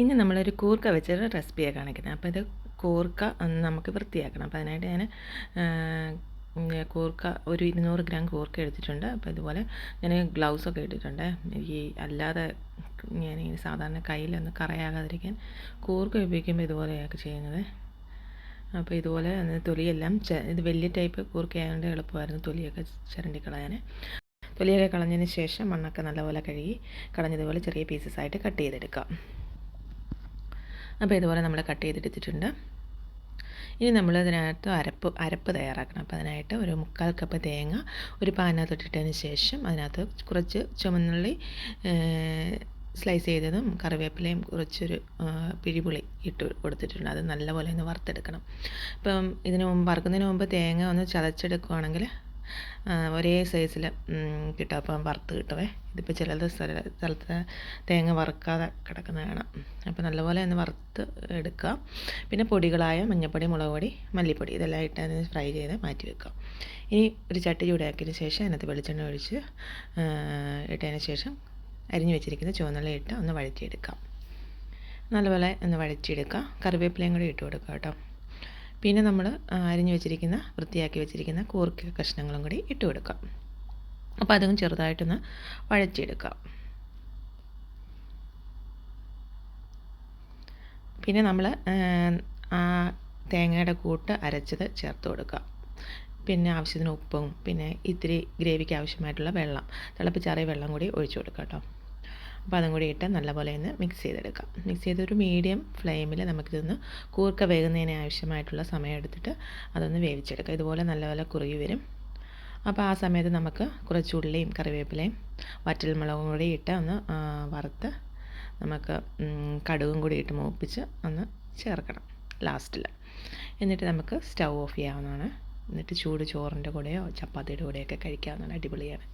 ഇനി നമ്മളൊരു കൂർക്ക വെച്ചൊരു റെസിപ്പിയാണ് കാണിക്കുന്നത്. അപ്പോൾ ഇത് കൂർക്ക നമുക്ക് വൃത്തിയാക്കണം. അപ്പോൾ അതിനായിട്ട് ഞാൻ കൂർക്ക ഒരു ഇരുന്നൂറ് ഗ്രാം കൂർക്ക എടുത്തിട്ടുണ്ട്. അപ്പോൾ ഇതുപോലെ ഞാൻ ഗ്ലൗസൊക്കെ ഇട്ടിട്ടുണ്ട്. ഈ അല്ലാതെ ഞാൻ ഈ സാധാരണ കയ്യിലൊന്ന് കറയാകാതിരിക്കാൻ കൂർക്ക ഉപയോഗിക്കുമ്പോൾ ഇതുപോലെയൊക്കെ ചെയ്യുന്നത്. അപ്പോൾ ഇതുപോലെ തൊലിയെല്ലാം ഇത് വലിയ ടൈപ്പ് കൂർക്കയായതുകൊണ്ട് എളുപ്പമായിരുന്നു തൊലിയൊക്കെ ചിരണ്ടി കളയാൻ തൊലിയൊക്കെ കളഞ്ഞതിന് ശേഷം മണ്ണൊക്കെ നല്ലപോലെ കഴുകി കളഞ്ഞതുപോലെ ചെറിയ പീസസ് ആയിട്ട് കട്ട് ചെയ്തെടുക്കാം. അപ്പോൾ ഇതുപോലെ നമ്മൾ കട്ട് ചെയ്തെടുത്തിട്ടുണ്ട്. ഇനി നമ്മൾ അതിനകത്ത് അരപ്പ് അരപ്പ് തയ്യാറാക്കണം. അപ്പോൾ അതിനായിട്ട് ഒരു മുക്കാൽ കപ്പ് തേങ്ങ ഒരു പാനകത്ത് ഇട്ടിട്ടതിന് ശേഷം അതിനകത്ത് കുറച്ച് ചുമന്നുള്ളി സ്ലൈസ് ചെയ്തതും കറിവേപ്പിലയും കുറച്ചൊരു പിഴിപുളി ഇട്ട് കൊടുത്തിട്ടുണ്ട്. അത് നല്ലപോലെ ഒന്ന് വറുത്തെടുക്കണം. ഇപ്പം ഇതിന് മുമ്പ് വറുക്കുന്നതിന് മുമ്പ് തേങ്ങ ഒന്ന് ചതച്ചെടുക്കുകയാണെങ്കിൽ ഒരേ സൈസിൽ കിട്ടും. അപ്പം വറുത്ത് കിട്ടുമേ ഇതിപ്പോൾ ചിലത് സ്ഥല സ്ഥലത്ത് തേങ്ങ വറുക്കാതെ കിടക്കുന്ന കാണാം. അപ്പോൾ നല്ലപോലെ ഒന്ന് വറുത്ത് എടുക്കുക. പിന്നെ പൊടികളായ മഞ്ഞൾപ്പൊടി മുളക് പൊടി മല്ലിപ്പൊടി ഇതെല്ലാം ഇട്ട് അതിന് ഫ്രൈ ചെയ്ത് മാറ്റി വെക്കുക. ഇനി ഒരു ചട്ടി ചൂടാക്കിയതിന് ശേഷം അതിനകത്ത് വെളിച്ചെണ്ണ ഒഴിച്ച് ഇട്ടതിന് ശേഷം അരിഞ്ഞു വെച്ചിരിക്കുന്ന ചുവന്നുള്ളി ഇട്ട് ഒന്ന് വഴറ്റിയെടുക്കാം. നല്ലപോലെ ഒന്ന് വഴറ്റിയെടുക്കുക. കറിവേപ്പിലയും കൂടി ഇട്ട് കൊടുക്കുക കേട്ടോ. പിന്നെ നമ്മൾ അരിഞ്ഞു വെച്ചിരിക്കുന്ന വൃത്തിയാക്കി വെച്ചിരിക്കുന്ന കൂർക്ക കഷ്ണങ്ങളും കൂടി ഇട്ട് കൊടുക്കാം. അപ്പോൾ അതും ചെറുതായിട്ടൊന്ന് വഴച്ചെടുക്കാം പിന്നെ നമ്മൾ ആ തേങ്ങയുടെ കൂട്ട് അരച്ചത് ചേർത്ത് കൊടുക്കുക പിന്നെ ആവശ്യത്തിന് ഉപ്പും പിന്നെ ഇത്തിരി ഗ്രേവിക്ക് ആവശ്യമായിട്ടുള്ള വെള്ളം തിളപ്പിച്ചാറിയ വെള്ളം കൂടി ഒഴിച്ചു കൊടുക്കാം കേട്ടോ. അപ്പോൾ അതും കൂടി ഇട്ട് നല്ലപോലെ ഒന്ന് മിക്സ് ചെയ്തെടുക്കാം. മിക്സ് ചെയ്തൊരു മീഡിയം ഫ്ലെയിമിൽ നമുക്കിതൊന്ന് കൂർക്ക വേകുന്നതിന് ആവശ്യമായിട്ടുള്ള സമയം എടുത്തിട്ട് അതൊന്ന് വേവിച്ചെടുക്കാം. ഇതുപോലെ നല്ലപോലെ കുറുകി വരും. അപ്പോൾ ആ സമയത്ത് നമുക്ക് കുറച്ച് ഉള്ളിയും കറിവേപ്പിലയും വറ്റൽമുളകും കൂടി ഇട്ട് ഒന്ന് വറുത്ത് നമുക്ക് കടുകും കൂടി ഇട്ട് മൂപ്പിച്ച് ഒന്ന് ചേർക്കണം ലാസ്റ്റിൽ എന്നിട്ട് നമുക്ക് സ്റ്റൗ ഓഫ് ചെയ്യാവുന്നതാണ്. എന്നിട്ട് ചൂട് ചോറിന്റെ കൂടെയോ ചപ്പാത്തിയുടെ കൂടെയൊക്കെ കഴിക്കാവുന്നതാണ്. അടിപൊളിയാണ്.